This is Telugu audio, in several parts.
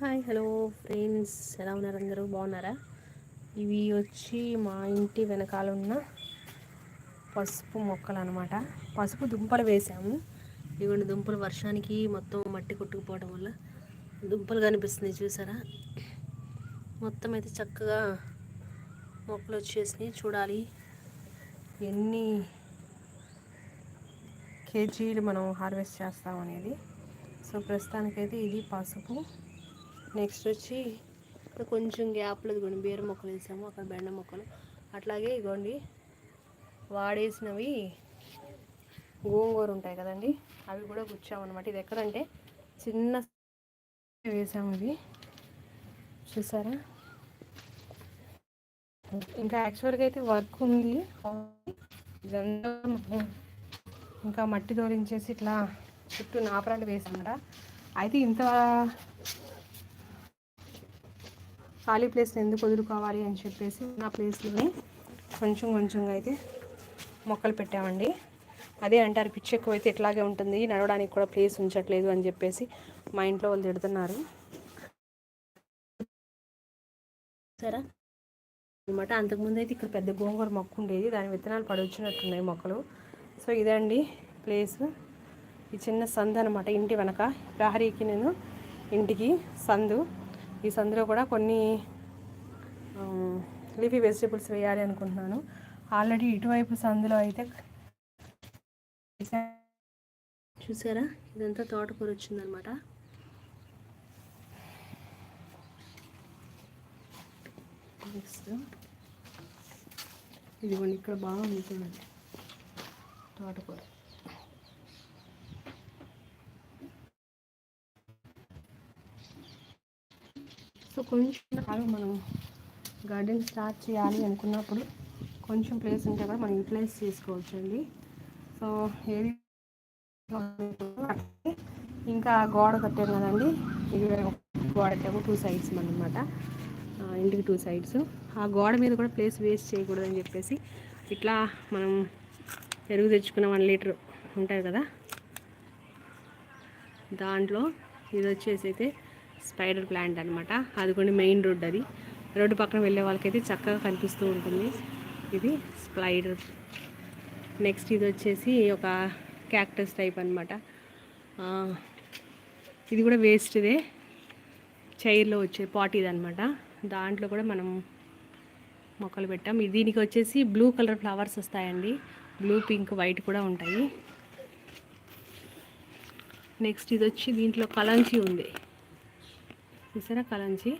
Hi hello friends. ఎలా ఉన్నారు అందరూ? బాగున్నారా? ఇవి వచ్చి మా ఇంటి వెనకాల ఉన్న పసుపు మొక్కలు అనమాట పసుపు దుంపలు వేసాము. ఇవన్నీ దుంపలు వర్షానికి మొత్తం మట్టి కొట్టుకుపోవడం వల్ల దుంపలు కనిపిస్తున్నాయి చూసారా? మొత్తం అయితే చక్కగా మొక్కలు వచ్చేసినాయి. చూడాలి ఎన్ని కేజీలు మనం హార్వెస్ట్ చేస్తాం అనేది. సో ప్రస్తుతానికైతే ఇది పసుపు నెక్స్ట్ వచ్చి ఇక్కడ కొంచెం గ్యాప్లో ఇదిగోండి బీర మొక్కలు వేసాము అక్కడ బెండ మొక్కలు. అట్లాగే ఇగోండి వాడేసినవి గోంగూర ఉంటాయి కదండి అవి కూడా గుచ్చామన్నమాట. ఇది ఎక్కడంటే చిన్న వేసాము ఇవి. చూసారా? ఇంకా యాక్చువల్గా అయితే వర్క్ ఉంది. ఇదంతా ఇంకా మట్టి తోలించేసి ఇట్లా చుట్టూ నాపరాలు వేసామట అయితే ఇంత ఖాళీ ప్లేస్ ఎందుకు వదులుకోవాలి అని చెప్పేసి నా ప్లేస్లోనే కొంచెం కొంచెంగా అయితే మొక్కలు పెట్టామండి. అదే అంటారు పిచ్చి ఎక్కువ అయితే ఇట్లాగే ఉంటుంది నడవడానికి కూడా ప్లేస్ ఉంచట్లేదు అని చెప్పేసి మా ఇంట్లో వాళ్ళు తిడుతున్నారు. సరే. అనమాట అంతకుముందు అయితే ఇక్కడ పెద్ద గోంగూర మొక్క ఉండేది దాని విత్తనాలు పడవచ్చినట్టున్నాయి మొక్కలు. సో ఇదండి ప్లేస్. ఈ చిన్న సందు అనమాట ఇంటి వెనక. ప్రహరీకి నేను ఇంటికి సందు. ఈ సందులో కూడా కొన్ని లీఫీ వెజిటేబుల్స్ వేయాలి అనుకుంటున్నాను. ఆల్రెడీ ఇటువైపు సందులో అయితే చూసారా? ఇదంతా తోటకూర వచ్చిందనమాట. నెక్స్ట్ ఇదిగోండి ఇక్కడ బాగా చూడండి. తోటకూర. సో కొంచెం కాలం మనం గార్డెన్ స్టార్ట్ చేయాలి అనుకున్నప్పుడు కొంచెం ప్లేస్ ఉంటే కూడా మనం యూటిలైజ్ చేసుకోవచ్చు అండి సో ఏది ఇంకా గోడ కట్టాం కదండి. ఇది గోడ కట్టాము టూ సైడ్స్ అనమాట ఇంటికి టూ సైడ్స్ ఆ గోడ మీద కూడా ప్లేస్ వేస్ట్ చేయకూడదని చెప్పేసి ఇట్లా మనం పెరుగు తెచ్చుకున్న వన్ లీటర్ ఉంటుంది కదా. దాంట్లో ఇది వచ్చేసి అయితే స్పైడర్ ప్లాంట్ అనమాట అది కొన్ని మెయిన్ రోడ్ అది. రోడ్డు పక్కన వెళ్ళే వాళ్ళకైతే చక్కగా కనిపిస్తూ ఉంటుంది. ఇది స్పైడర్ నెక్స్ట్ ఇది వచ్చేసి ఒక క్యాక్టస్ టైప్ అనమాట ఇది కూడా వేస్ట్దే చైర్లో వచ్చే పాట్ ఇది అనమాట దాంట్లో కూడా మనం మొక్కలు పెట్టాం. దీనికి వచ్చేసి బ్లూ కలర్ ఫ్లవర్స్ వస్తాయండి. బ్లూ పింక్ వైట్ కూడా ఉంటాయి. నెక్స్ట్ ఇది వచ్చి దీంట్లో కలంచి ఉంది. చూసారా కలంచి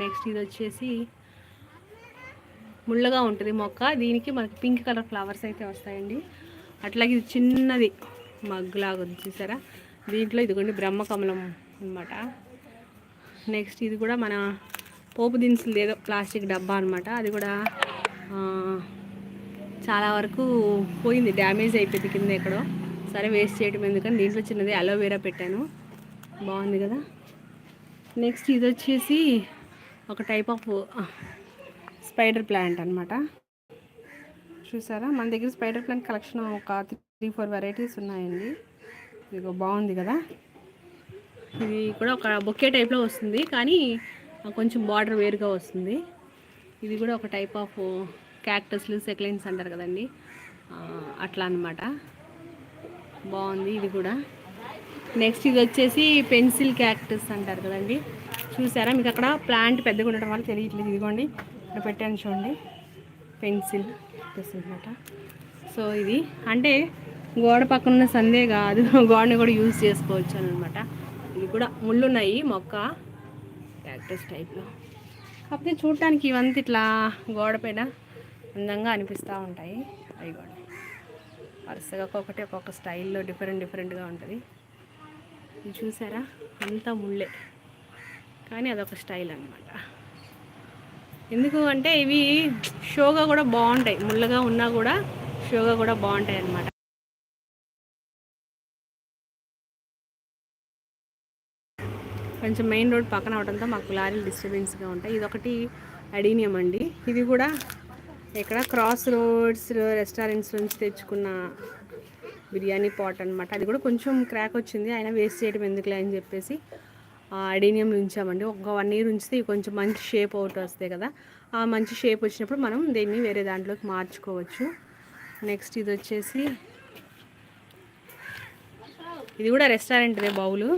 నెక్స్ట్ ఇది వచ్చేసి ముళ్ళగా ఉంటుంది మొక్క. దీనికి మనకి పింక్ కలర్ ఫ్లవర్స్ అయితే వస్తాయండి. అట్లాగే ఇది చిన్నది మగ్గులాగా ఉంది చూసారా? దీంట్లో ఇదిగోండి బ్రహ్మకమలం అనమాట నెక్స్ట్ ఇది కూడా మన పోపు దినుసులు ఏదో ప్లాస్టిక్ డబ్బా అనమాట అది కూడా చాలా వరకు పోయింది డ్యామేజ్ అయిపోయింది కింద ఎక్కడో. సరే వేస్ట్ చేయడం ఎందుకని దీంట్లో చిన్నది అలోవేరా పెట్టాను. బాగుంది కదా. నెక్స్ట్ ఇది వచ్చేసి ఒక టైప్ ఆఫ్ స్పైడర్ ప్లాంట్ అనమాట చూసారా? మన దగ్గర స్పైడర్ ప్లాంట్ కలెక్షన్ ఒక త్రీ ఫోర్ వెరైటీస్ ఉన్నాయండి. ఇది బాగుంది కదా. ఇది కూడా ఒక బొకే టైప్లో వస్తుంది. కానీ కొంచెం బార్డర్ వేరుగా వస్తుంది. ఇది కూడా ఒక టైప్ ఆఫ్ క్యాక్టస్లు సెక్లైన్స్ అంటారు కదండి. అట్లా అనమాట బాగుంది ఇది కూడా. నెక్స్ట్ ఇది వచ్చేసి పెన్సిల్ క్యాక్టస్ అంటారు కదండి. చూసారా? మీకు అక్కడ ప్లాంట్ పెద్దగా ఉండటం వల్ల తెలియట్లేదు. ఇదిగోండి ఇక్కడ పెట్టాను చూడండి. పెన్సిల్ క్యాక్టస్ అనమాట సో ఇది అంటే గోడ పక్కన ఉన్న సందే కాదు. గోడని కూడా యూజ్ చేసుకోవచ్చు అనమాట ఇది కూడా ముళ్ళున్నాయి మొక్క క్యాక్టస్ టైప్లో. కాకపోతే చూడటానికి ఇవంతా ఇట్లా గోడ పైన అందంగా అనిపిస్తూ ఉంటాయి. అవి కూడా వరుసగా ఒక్కొక్కటి ఒక్కొక్క స్టైల్లో డిఫరెంట్ డిఫరెంట్గా ఉంటుంది. ఇది చూసారా? అంతా ముళ్ళే. కానీ అదొక స్టైల్ అనమాట ఎందుకు అంటే ఇవి షోగా కూడా బాగుంటాయి. ముళ్ళగా ఉన్నా కూడా షోగా కూడా బాగుంటాయి అన్నమాట. కొంచెం మెయిన్ రోడ్ పక్కన అవడంతో మాకు లారీలు డిస్టర్బెన్స్గా ఉంటాయి. ఇది ఒకటి అడీనియం అండి. ఇది కూడా ఇక్కడ క్రాస్ రోడ్స్ రెస్టారెంట్స్ నుంచి తెచ్చుకున్న బిర్యానీ పాట్ అనమాట అది కూడా కొంచెం క్రాక్ వచ్చింది. ఆయన వేస్ట్ చేయడం ఎందుకులే అని చెప్పేసి అడీనియంలో ఉంచామండి ఒక వన్ ఇయర్ ఉంచితే కొంచెం మంచి షేప్ అవుట్ వస్తాయి కదా. ఆ మంచి షేప్ వచ్చినప్పుడు మనం దీన్ని వేరే దాంట్లోకి మార్చుకోవచ్చు. నెక్స్ట్ ఇది వచ్చేసి ఇది కూడా రెస్టారెంట్దే బౌలు.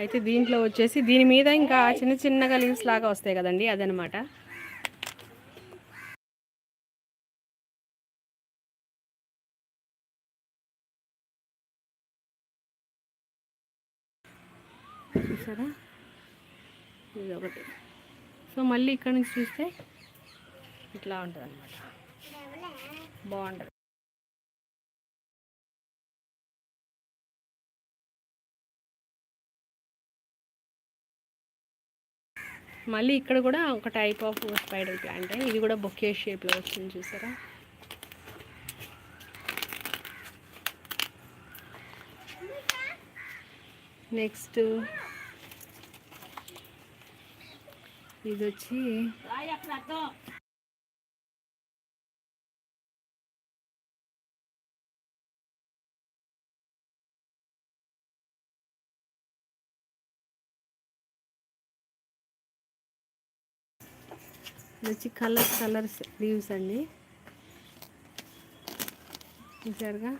అయితే దీంట్లో వచ్చేసి దీని మీద ఇంకా చిన్న చిన్నగా లీవ్స్ లాగా వస్తాయి కదండి అదనమాట చూసారా? ఇది ఒకటి. సో మళ్ళీ ఇక్కడ నుంచి చూస్తే ఇట్లా ఉంటుంది అనమాట బాగుంటుంది. మళ్ళీ ఇక్కడ కూడా ఒక టైప్ ఆఫ్ స్పైడర్ ప్లాంట్ ఇది కూడా బొకే షేప్లో వచ్చింది చూసారా? నెక్స్ట్ ఇది వచ్చి వచ్చి కలర్ కలర్స్ లీవ్స్ అండి. చూసారుగా?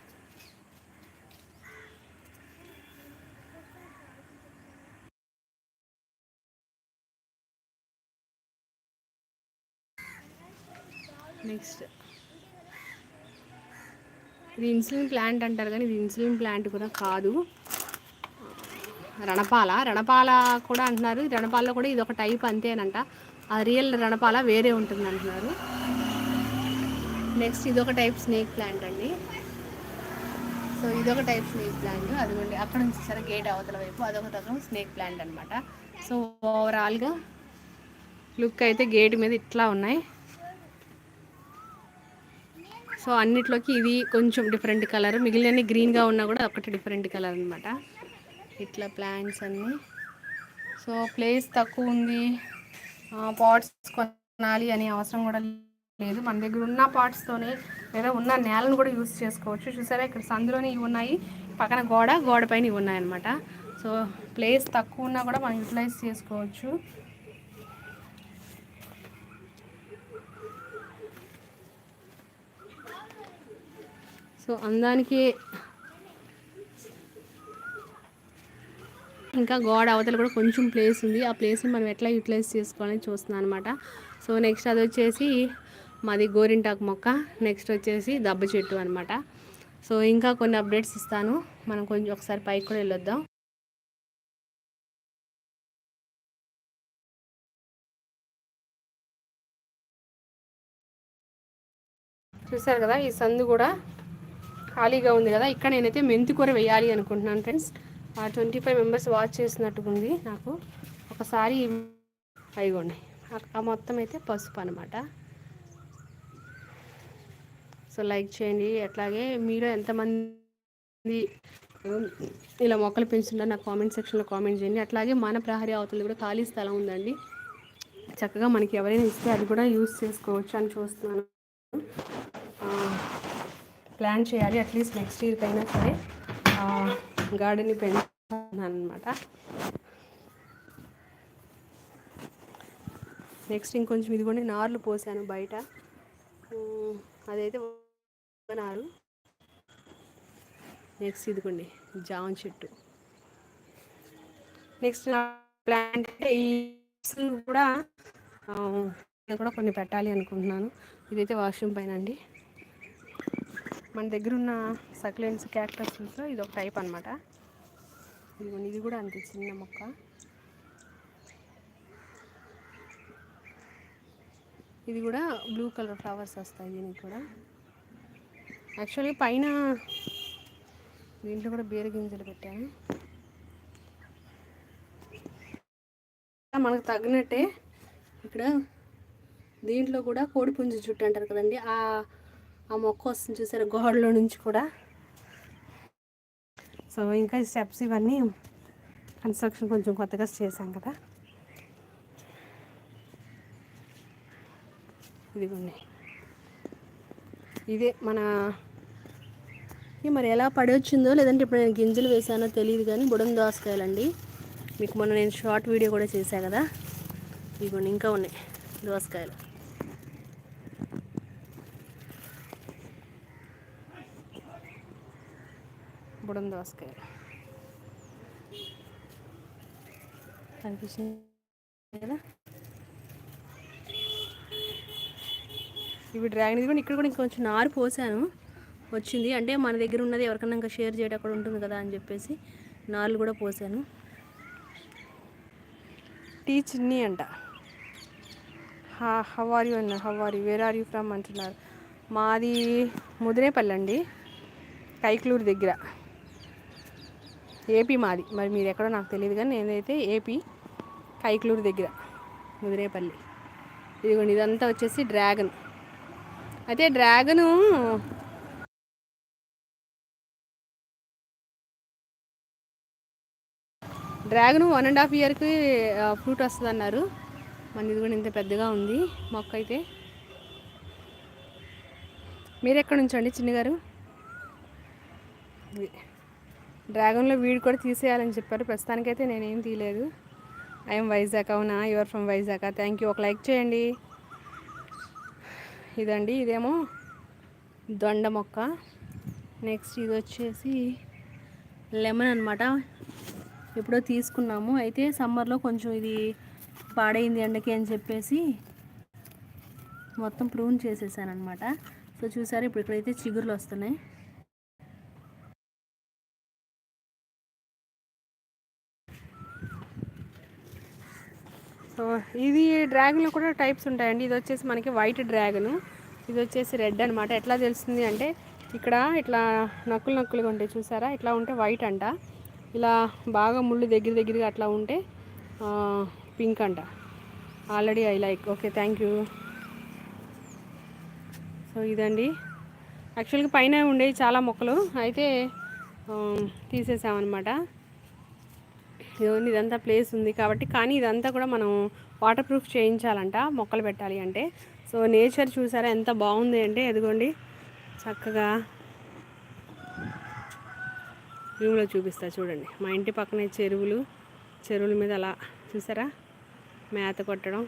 నెక్స్ట్ ఇది ఇన్సులిన్ ప్లాంట్ అంటారు కానీ ఇది ఇన్సులిన్ ప్లాంట్ కూడా కాదు. రణపాల. రణపాల కూడా అంటున్నారు. రణపాలలో కూడా ఇది ఒక టైప్ అంతేనంట ఆ రియల్ రణపాల వేరే ఉంటుంది అంటున్నారు. నెక్స్ట్ ఇదొక టైప్ స్నేక్ ప్లాంట్ అండి. సో ఇదొక టైప్ స్నేక్ ప్లాంట్ అదిగోండి అక్కడ నుంచి సరే గేట్ అవతల వైపు అదొక రకం స్నేక్ ప్లాంట్ అనమాట సో ఓవరాల్గా లుక్ అయితే గేట్ మీద ఇట్లా ఉన్నాయి. సో అన్నిట్లోకి ఇది కొంచెం డిఫరెంట్ కలర్ మిగిలిన గ్రీన్గా ఉన్నా కూడా ఒకటి డిఫరెంట్ కలర్ అనమాట ఇట్లా ప్లాంట్స్ అన్నీ. సో ప్లేస్ తక్కువ ఉంది. పాట్స్ కొనాలి అనే అవసరం కూడా లేదు. మన దగ్గర ఉన్న పాట్స్తోనే లేదా ఉన్న నేలను కూడా యూస్ చేసుకోవచ్చు. చూసారా? ఇక్కడ సందులోనే ఇవి ఉన్నాయి. పక్కన గోడ గోడ పైన ఇవి ఉన్నాయన్నమాట. సో ప్లేస్ తక్కువ ఉన్నా కూడా మనం యూటిలైజ్ చేసుకోవచ్చు. సో అందానికి ఇంకా గోడ అవతల కూడా కొంచెం ప్లేస్ ఉంది. ఆ ప్లేస్ని మనం ఎట్లా యూటిలైజ్ చేసుకోవాలని చూస్తున్నాం అనమాట సో నెక్స్ట్ అది వచ్చేసి మాది గోరింటాకు మొక్క. నెక్స్ట్ వచ్చేసి దబ్బ చెట్టు అనమాట సో ఇంకా కొన్ని అప్డేట్స్ ఇస్తాను. మనం కొంచెం ఒకసారి పైకి కూడా వెళ్ళొద్దాం. చూసారు కదా ఈ సందు కూడా ఖాళీగా ఉంది కదా ఇక్కడ నేనైతే మెంతి కూర వేయాలి అనుకుంటున్నాను friends twenty five members watch చేసినట్టుగా నాకు. ఒకసారి అయిగోండి. ఆ మొత్తం అయితే పసుపు అనమాట సో లైక్ చేయండి. అట్లాగే మీరు ఎంతమంది ఇలా మొక్కలు పెంచుతుంటారు నాకు కామెంట్ సెక్షన్లో కామెంట్ చేయండి. అట్లాగే మన ప్రహరీ అవతలు కూడా ఖాళీ స్థలం ఉందండి. చక్కగా మనకి ఎవరైనా ఇస్తే అది కూడా యూస్ చేసుకోవచ్చు అని చూస్తున్నాను. ప్లాన్ చేయాలి అట్లీస్ట్ నెక్స్ట్ ఇయర్కి అయినా సరే. గార్డెన్ని పెంచుతున్నాను అనమాట నెక్స్ట్ ఇంకొంచెం ఇదిగోండి నార్లు పోసాను బయట. అదైతే నారు నెక్స్ట్ ఇదిగోండి జామ చెట్టు. నెక్స్ట్ ప్లాంట్ ఈ కూడా కూడా కొన్ని పెట్టాలి అనుకుంటున్నాను. ఇదైతే వాష్రూమ్ పైన అండి. మన దగ్గర ఉన్న సక్లెన్స్ క్యాక్టస్లో ఇది ఒక టైప్ అనమాట ఇదిగోండి ఇది కూడా అంతే చిన్న మొక్క. ఇది కూడా బ్లూ కలర్ ఫ్లవర్స్ వస్తాయి దీనికి కూడా. యాక్చువల్లీ పైన దీంట్లో కూడా బీర గింజలు పెట్టాను. మనకు తగ్గినట్టే ఇక్కడ దీంట్లో కూడా కోడిపుంజు చుట్టూ అంటారు కదండి. ఆ ఆ మొక్క వస్తుంది చూసారు గోడలో నుంచి కూడా. సో ఇంకా స్టెప్స్ ఇవన్నీ కన్స్ట్రక్షన్ కొంచెం కొత్తగా చేశాం కదా. ఇదిగోండి. ఇదే మన మరి ఎలా పడొచ్చిందో లేదంటే ఇప్పుడు నేను గింజలు వేసానో తెలియదు కానీ బుడం దోసకాయలండి. మీకు మొన్న నేను షార్ట్ వీడియో కూడా చేశా కదా. ఇదిగోండి ఇంకా ఉన్నాయి దోసకాయలు. బుడం దోసకాయలు కనిపిస్తుంది కదా ఇవి డ్రాగన్ ఇది కూడా ఇక్కడ కూడా ఇంకొంచెం నారు పోసాను. వచ్చింది. అంటే మన దగ్గర ఉన్నది ఎవరికన్నా ఇంకా షేర్ చేయడం అక్కడ ఉంటుంది కదా అని చెప్పేసి నార్లు కూడా పోసాను. టీ చిన్ని అంట. హవ్ ఆర్ యూ అన్నారు how are you where are you from అంటున్నారు. మాది ముదిరేపల్లి అండి. కైక్లూరు దగ్గర. ఏపీ మాది. మరి మీరు ఎక్కడో నాకు తెలియదు కానీ నేనైతే ఏపీ కైక్లూరు దగ్గర ముదిరేపల్లి. ఇదిగోండి ఇదంతా వచ్చేసి డ్రాగన్. అయితే dragon dragon one and half ఇయర్కి ఫ్రూట్ వస్తుంది అన్నారు మన ఇది కూడా ఇంత పెద్దగా ఉంది మొక్క అయితే. మీరు ఎక్కడ నుంచండి చిన్నగారు? ఇది. డ్రాగన్లో వీడు కూడా తీసేయాలని చెప్పారు. ప్రస్తుతానికైతే నేనేం తీయలేదు. ఐఎమ్ వైజాగ్ అవునా? Your from Vizag thank you ఒక లైక్ చేయండి. ఇదండి ఇదేమో దొండ మొక్క. నెక్స్ట్ ఇది వచ్చేసి లెమన్ అనమాట ఎప్పుడో తీసుకున్నాము. అయితే సమ్మర్లో కొంచెం ఇది పాడైంది ఎండకి అని చెప్పేసి మొత్తం ప్రూన్ చేసేసాను అనమాట సో చూసారు ఇప్పుడు ఇక్కడైతే చిగురులు వస్తున్నాయి. ఇది డ్రాగన్లో కూడా టైప్స్ ఉంటాయండి. ఇది వచ్చేసి మనకి వైట్ డ్రాగను. ఇది వచ్చేసి రెడ్ అనమాట ఎట్లా తెలుస్తుంది అంటే ఇక్కడ ఇట్లా నక్కులు నక్కులుగా ఉంటాయి చూసారా? ఇట్లా ఉంటే వైట్ అంట. ఇలా బాగా ముళ్ళు దగ్గర దగ్గరగా అట్లా ఉంటే పింక్ అంట. Already I like okay thank you so ఇదండి. యాక్చువల్గా పైన ఉండేవి చాలా మొక్కలు. అయితే తీసేసామన్నమాట. ఇదంతా ప్లేస్ ఉంది కాబట్టి కానీ ఇదంతా కూడా మనం వాటర్ ప్రూఫ్ చేయించాలంట మొక్కలు పెట్టాలి అంటే. సో నేచర్ చూసారా ఎంత బాగుంది అంటే ఎదుగోండి చక్కగా వ్యూలో చూపిస్తా చూడండి. మా ఇంటి పక్కనే చెరువులు చెరువుల మీద అలా చూసారా? మేత కొట్టడం.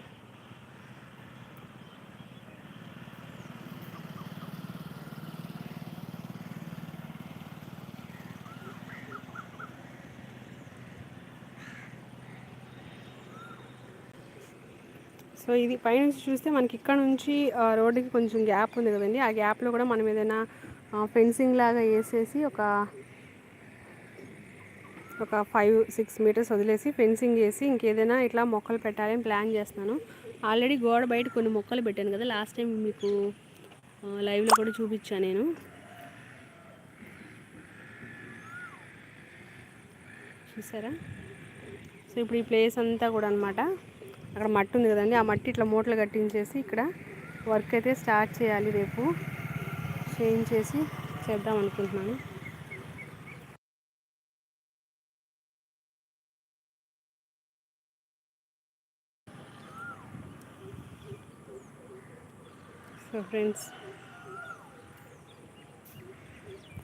సో ఇది పైనుంచి చూస్తే మనకి ఇక్కడ నుంచి రోడ్డుకి కొంచెం గ్యాప్ ఉంది కదండి. ఆ గ్యాప్లో కూడా మనం ఏదైనా ఫెన్సింగ్ లాగా వేసేసి ఒక ఒక ఫైవ్ సిక్స్ మీటర్స్ వదిలేసి ఫెన్సింగ్ వేసి ఇంకేదైనా ఇట్లా మొక్కలు పెట్టాలని ప్లాన్ చేస్తున్నాను. ఆల్రెడీ గోడ బయట కొన్ని మొక్కలు పెట్టాను కదా లాస్ట్ టైం మీకు లైవ్లో కూడా చూపించాను నేను. చూసారా? సో ఇప్పుడు ఈ ప్లేస్ అంతా కూడా అనమాట అక్కడ మట్టి ఉంది కదండి ఆ మట్టి ఇట్లా మూటలు కట్టించేసి ఇక్కడ వర్క్ అయితే స్టార్ట్ చేయాలి రేపు. చేయించేసి చేద్దాం అనుకుంటున్నాను. సో ఫ్రెండ్స్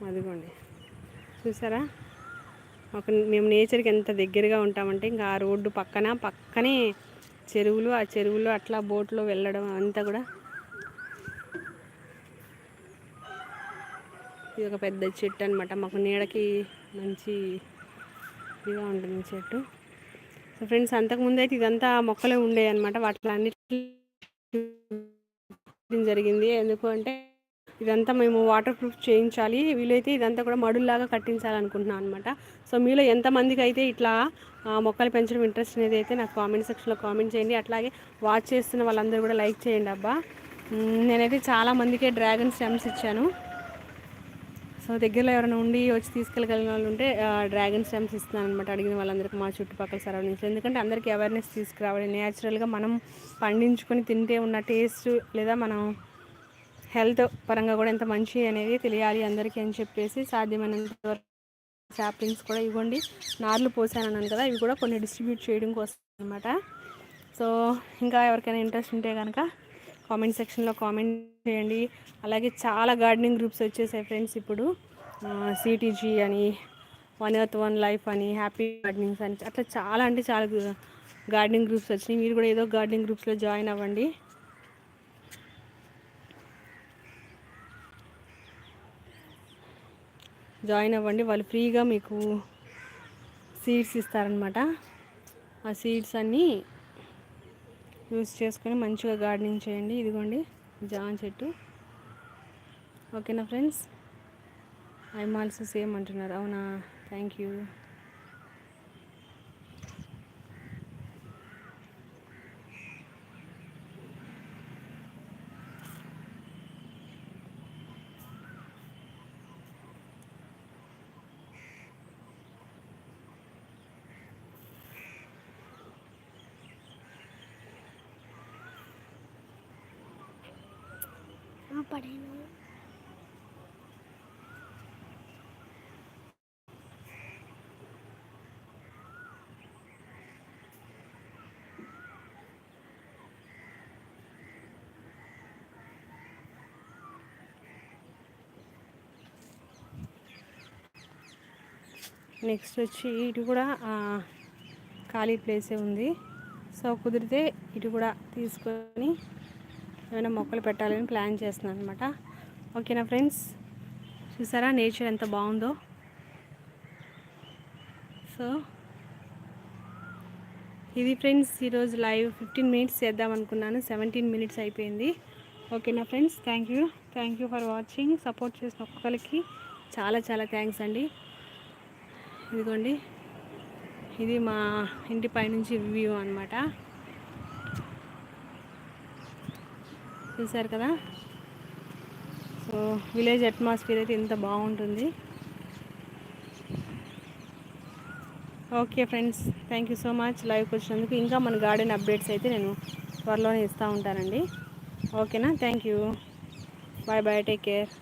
అదిగోండి. చూసారా? ఒక మేము నేచర్కి ఎంత దగ్గరగా ఉంటామంటే ఇంకా ఆ రోడ్డు పక్కన పక్కనే చెరువులు ఆ చెరువులో అట్లా బోట్లో వెళ్ళడం అంతా కూడా ఇది ఒక పెద్ద చెట్టు అనమాట మాకు నీడకి మంచి ఇదిగా ఉంటుంది చెట్టు. సో ఫ్రెండ్స్ అంతకుముందు అయితే ఇదంతా మొక్కలే ఉండేవి అనమాట వాటిలో అన్నిటి జరిగింది. ఎందుకు అంటే ఇదంతా మేము వాటర్ ప్రూఫ్ చేయించాలి. వీలైతే ఇదంతా కూడా మడుల్లాగా కట్టించాలనుకుంటున్నాను అనమాట సో మీలో ఎంతమందికి అయితే ఇట్లా మొక్కలు పెంచడం ఇంట్రెస్ట్ అనేది అయితే నాకు కామెంట్ సెక్షన్లో కామెంట్ చేయండి. అట్లాగే వాచ్ చేస్తున్న వాళ్ళందరూ కూడా లైక్ చేయండి అబ్బా. నేనైతే చాలా మందికే డ్రాగన్ స్టెమ్స్ ఇచ్చాను. సో దగ్గరలో ఎవరైనా ఉండి వచ్చి తీసుకెళ్ళగలిగిన వాళ్ళు ఉంటే డ్రాగన్ స్టెమ్స్ ఇస్తున్నాను అనమాట అడిగిన వాళ్ళందరికీ మా చుట్టుపక్కల సరౌండింగ్స్ ఎందుకంటే అందరికీ అవేర్నెస్ తీసుకురావాలి న్యాచురల్గా మనం పండించుకొని తింటే ఉన్న టేస్ట్ లేదా మనం హెల్త్ పరంగా కూడా ఎంత మంచి అనేది తెలియాలి అందరికీ అని చెప్పేసి సాధ్యమైనంత వరకు శాప్లింగ్స్ కూడా ఇవ్వండి. నార్లు పోసాను అన్నాను కదా ఇవి కూడా కొన్ని డిస్ట్రిబ్యూట్ చేయడం కోసం అనమాట సో ఇంకా ఎవరికైనా ఇంట్రెస్ట్ ఉంటే కనుక కామెంట్ సెక్షన్లో కామెంట్ చేయండి. అలాగే చాలా గార్డెనింగ్ గ్రూప్స్ వచ్చేసాయి ఫ్రెండ్స్ ఇప్పుడు. సిటీజీ అని వన్ ఎర్త్ వన్ లైఫ్ అని హ్యాపీ గార్డెనింగ్స్ అని అట్లా చాలా అంటే చాలా గార్డెనింగ్ గ్రూప్స్ వచ్చినాయి. మీరు కూడా ఏదో గార్డెనింగ్ గ్రూప్స్లో జాయిన్ అవ్వండి. జాయిన్ అవ్వండి. వాళ్ళు ఫ్రీగా మీకు సీడ్స్ ఇస్తారనమాట ఆ సీడ్స్ అన్నీ యూస్ చేసుకొని మంచిగా గార్డెనింగ్ చేయండి. ఇదిగోండి జాన్ చెట్టు. ఓకేనా ఫ్రెండ్స్? ఐఎమ్ ఆల్సో సేమ్ అంటున్నారు. అవునా? Thank you. పడాను నెక్స్ట్ వచ్చి ఇటు కూడా ఖాళీ ప్లేసే ఉంది. సో కుదిరితే ఇటు కూడా తీసుకొని ఏమైనా మొక్కలు పెట్టాలని ప్లాన్ చేస్తున్నాను అనమాట ఓకేనా ఫ్రెండ్స్? చూసారా? నేచర్ ఎంత బాగుందో. సో ఇది ఫ్రెండ్స్ ఈరోజు లైవ్ ఫిఫ్టీన్ మినిట్స్ చేద్దాం అనుకున్నాను. సెవెంటీన్ మినిట్స్ అయిపోయింది. ఓకేనా friends? Thank you. Thank you for watching. Support చేసిన ఒక్కరికి చాలా చాలా థ్యాంక్స్ అండి. ఇదిగోండి. ఇది మా ఇంటి పైనుంచి వ్యూ అనమాట చూసారు కదా? సో విలేజ్ అట్మాస్ఫియర్ అయితే ఇంత బాగుంటుంది. Okay friends thank you so much లైవ్కి వచ్చినందుకు. ఇంకా మన గార్డెన్ అప్డేట్స్ అయితే నేను త్వరలోనే ఇస్తూ ఉంటానండి. ఓకేనా? Thank you. Bye bye take care.